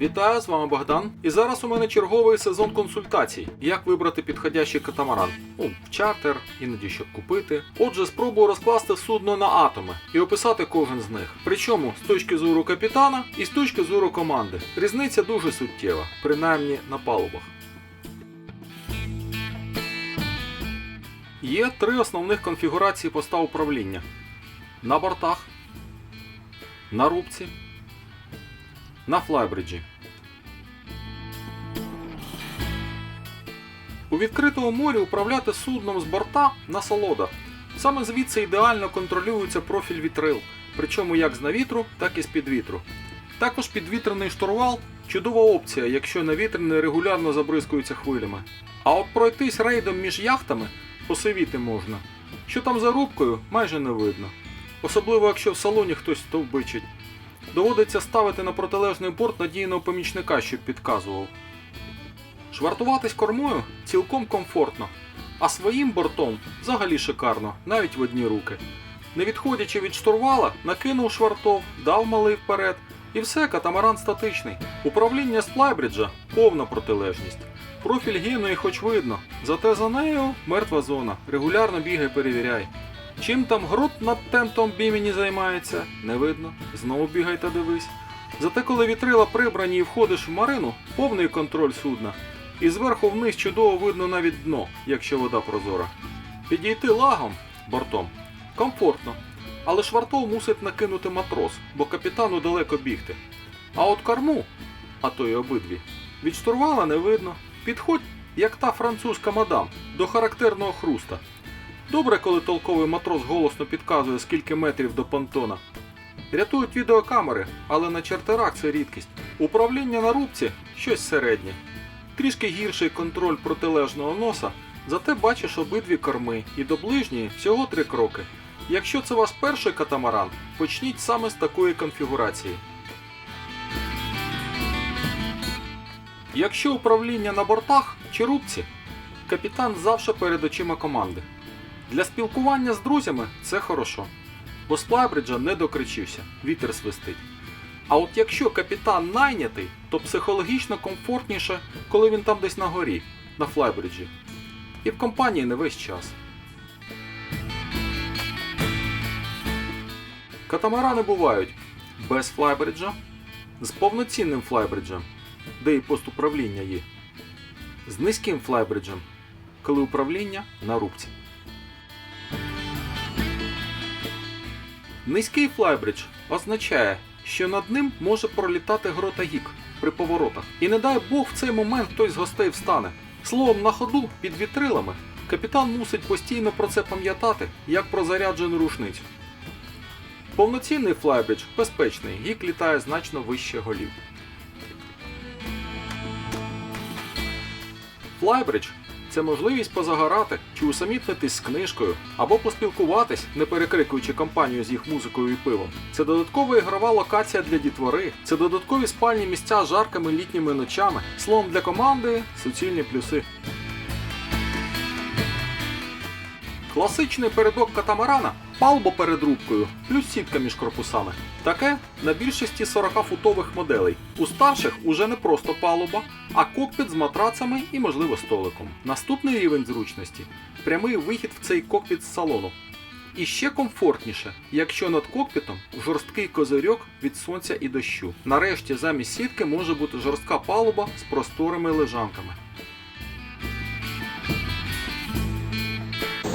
Вітаю, з вами Богдан. І зараз у мене черговий сезон консультацій. Як вибрати підходящий катамаран? Ну, в чартер, іноді щоб купити. Отже, спробую розкласти судно на атоми і описати кожен з них. Причому з точки зору капітана і з точки зору команди. Різниця дуже суттєва, принаймні на палубах. Є три основних конфігурації поста управління: на бортах, на рубці, на флайбриджі. У відкритому морі управляти судном з борта насолода. Саме звідси ідеально контролюється профіль вітрил, причому як з навітру, так і з під вітру. Також підвітряний штурвал чудова опція, якщо навітряний регулярно забризкується хвилями. А от пройтись рейдом між яхтами посивіти можна. Що там за рубкою, майже не видно. Особливо якщо в салоні хтось стовбичить. Доводиться ставити на протилежний борт надійного помічника, щоб підказував. Швартуватись кормою цілком комфортно, а своїм бортом взагалі шикарно, навіть в одні руки. Не відходячи від штурвала, накинув швартов, дав малий вперед, і все, катамаран статичний. Управління з флайбриджа повна протилежність. Профіль гіної хоч видно, зате за нею мертва зона. Регулярно бігай, перевіряй. Чим там грот над тентом бімені займається, не видно. Знову бігай та дивись. Зате коли вітрила прибрані і входиш в марину, повний контроль судна. І зверху вниз чудово видно навіть дно, якщо вода прозора. Підійти лагом бортом комфортно, але швартов мусить накинути матрос, бо капітану далеко бігти. А от корму, а то й обидві, від штурвала не видно. Підходь, як та французька мадам, до характерного хруста. Добре, коли толковий матрос голосно підказує, скільки метрів до понтона. Рятують відеокамери, але на чартерах це рідкість. Управління на рубці щось середнє. Трішки гірший контроль протилежного носа, зате бачиш обидві корми і до ближньої всього три кроки. Якщо це ваш перший катамаран, почніть саме з такої конфігурації. Якщо управління на бортах чи рубці, капітан завжди перед очима команди. Для спілкування з друзями це хорошо, бо з флайбриджа не докричився, вітер свистить. А от якщо капітан найнятий, то психологічно комфортніше, коли він там десь на горі, на флайбриджі. І в компанії не весь час. Катамарани бувають без флайбриджа, з повноцінним флайбриджем, де і пост управління є, з низьким флайбриджем, коли управління на рубці. Низький флайбридж означає, що над ним може пролітати грота гік при поворотах. І не дай Бог в цей момент хтось з гостей встане. Словом, на ходу під вітрилами капітан мусить постійно про це пам'ятати, як про заряджену рушницю. Повноцінний флайбридж безпечний, гік літає значно вище голів. Флайбридж це можливість позагорати чи усамітнитись з книжкою, або поспілкуватись, не перекрикуючи компанію з їх музикою і пивом. Це додаткова ігрова локація для дітвори, це додаткові спальні місця з жаркими літніми ночами. Словом для команди суцільні плюси. Класичний передок катамарана палубо перед рубкою, плюс сітка між корпусами. Таке на більшості 40-футових моделей. У старших уже не просто палуба, а кокпіт з матрацами і, можливо, столиком. Наступний рівень зручності прямий вихід в цей кокпіт з салону. І ще комфортніше, якщо над кокпітом жорсткий козирьок від сонця і дощу. Нарешті замість сітки може бути жорстка палуба з просторими лежанками.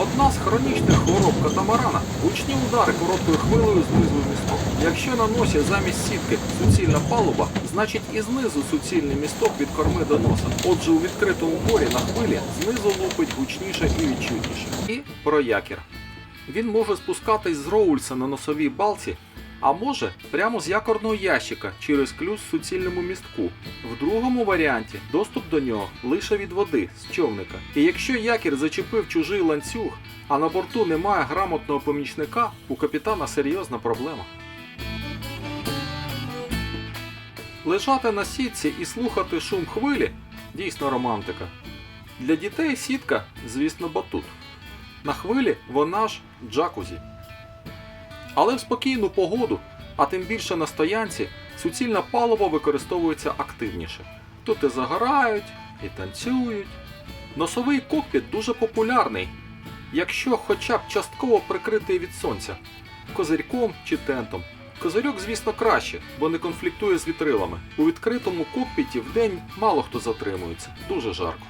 Одна з хронічних хвороб катамарана гучні удари короткою хвилею знизу місток. Якщо на носі замість сітки суцільна палуба, значить і знизу суцільний місток від корми до носа. Отже, у відкритому морі на хвилі знизу лупить гучніше і відчутніше. І про якір. Він може спускатись з роульса на носовій балці, а може прямо з якорного ящика через клюз в суцільному містку. В другому варіанті доступ до нього лише від води з човника. І якщо якір зачепив чужий ланцюг, а на борту немає грамотного помічника, у капітана серйозна проблема. Лежати на сітці і слухати шум хвилі дійсно романтика. Для дітей сітка, звісно, батут. На хвилі вона ж джакузі. Але в спокійну погоду, а тим більше на стоянці, суцільне паливо використовується активніше. Тут і загорають, і танцюють. Носовий кокпіт дуже популярний, якщо хоча б частково прикритий від сонця, козирьком чи тентом. Козирьок, звісно, краще, бо не конфліктує з вітрилами. У відкритому кокпіті вдень мало хто затримується, дуже жарко.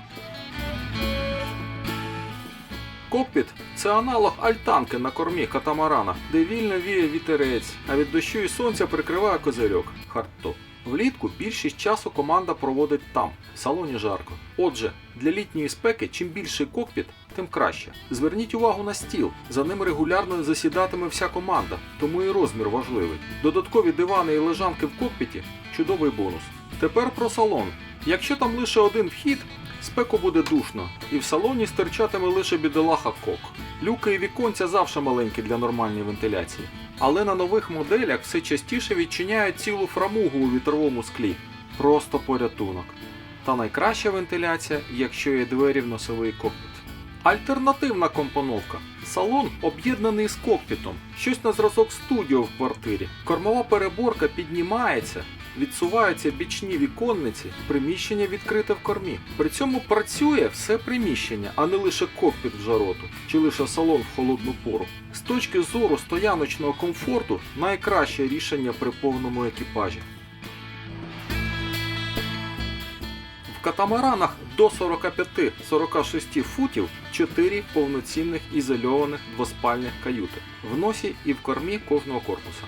Кокпіт це аналог альтанки на кормі катамарана, де вільно віє вітерець, а від дощу і сонця прикриває козирьок хардтоп. Влітку більшість часу команда проводить там, в салоні жарко. Отже, для літньої спеки чим більший кокпіт, тим краще. Зверніть увагу на стіл, за ним регулярно засідатиме вся команда, тому і розмір важливий. Додаткові дивани і лежанки в кокпіті чудовий бонус. Тепер про салон. Якщо там лише один вхід, спеку буде душно, і в салоні стирчатиме лише бідолаха кок. Люки і віконця завжди маленькі для нормальної вентиляції. Але на нових моделях все частіше відчиняють цілу фрамугу у вітровому склі. Просто порятунок. Та найкраща вентиляція, якщо є двері в носовий кокпіт. Альтернативна компоновка. Салон об'єднаний з кокпітом, щось на зразок студіо в квартирі. Кормова переборка піднімається, відсуваються бічні віконниці, приміщення відкрите в кормі. При цьому працює все приміщення, а не лише кокпіт в жароту чи лише салон в холодну пору. З точки зору стояночного комфорту найкраще рішення при повному екіпажі. В катамаранах до 45-46 футів 4 повноцінних ізольованих двоспальних каюти в носі і в кормі кожного корпуса.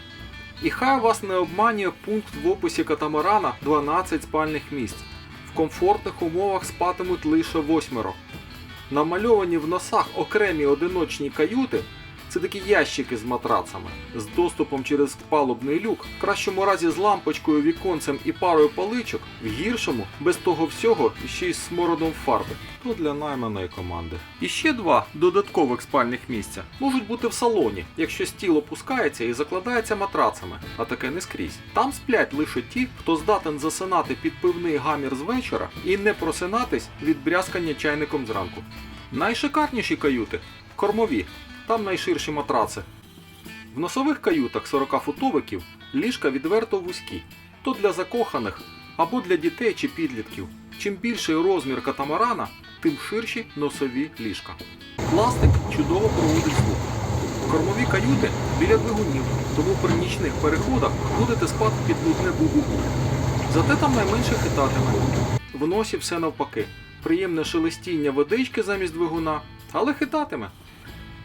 І хай вас не обманює пункт в описі катамарана 12 спальних місць. В комфортних умовах спатимуть лише восьмеро. Намальовані в носах окремі одиночні каюти це такі ящики з матрацами, з доступом через палубний люк, в кращому разі з лампочкою, віконцем і парою поличок, в гіршому без того всього ще й з смородом фарби. То для найманої команди. І ще два додаткових спальних місця можуть бути в салоні, якщо стіл опускається і закладається матрацами, а таке не скрізь. Там сплять лише ті, хто здатен засинати під пивний гамір з вечора і не просинатись від брязкання чайником зранку. Найшикарніші каюти кормові, там найширші матраци. В носових каютах 40-футовиків ліжка відверто вузькі, то для закоханих або для дітей чи підлітків. Чим більший розмір катамарана, тим ширші носові ліжка. Пластик чудово проводить звук. Кормові каюти біля двигунів, тому при нічних переходах будете спати під нудне бу-бу-бу. Зате там найменше хитатиме. В носі все навпаки. Приємне шелестіння водички замість двигуна, але хитатиме.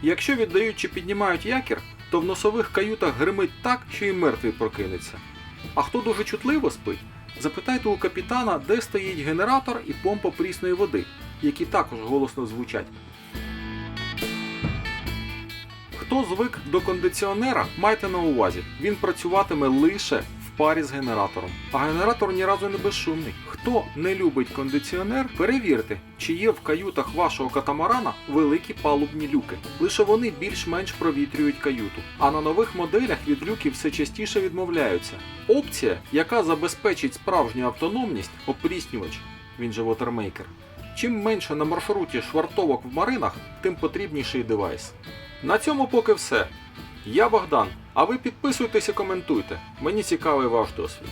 Якщо віддають чи піднімають якір, то в носових каютах гримить так, що і мертвий прокинеться. А хто дуже чутливо спить, запитайте у капітана, де стоїть генератор і помпа прісної води, які також голосно звучать. Хто звик до кондиціонера, майте на увазі, він працюватиме лише парі з генератором. А генератор ні разу не безшумний. Хто не любить кондиціонер, перевірте, чи є в каютах вашого катамарана великі палубні люки. Лише вони більш-менш провітрюють каюту. А на нових моделях від люків все частіше відмовляються. Опція, яка забезпечить справжню автономність, опріснювач, він же вотермейкер. Чим менше на маршруті швартовок в маринах, тим потрібніший девайс. На цьому поки все. Я Богдан, а ви підписуйтесь і коментуйте. Мені цікавий ваш досвід.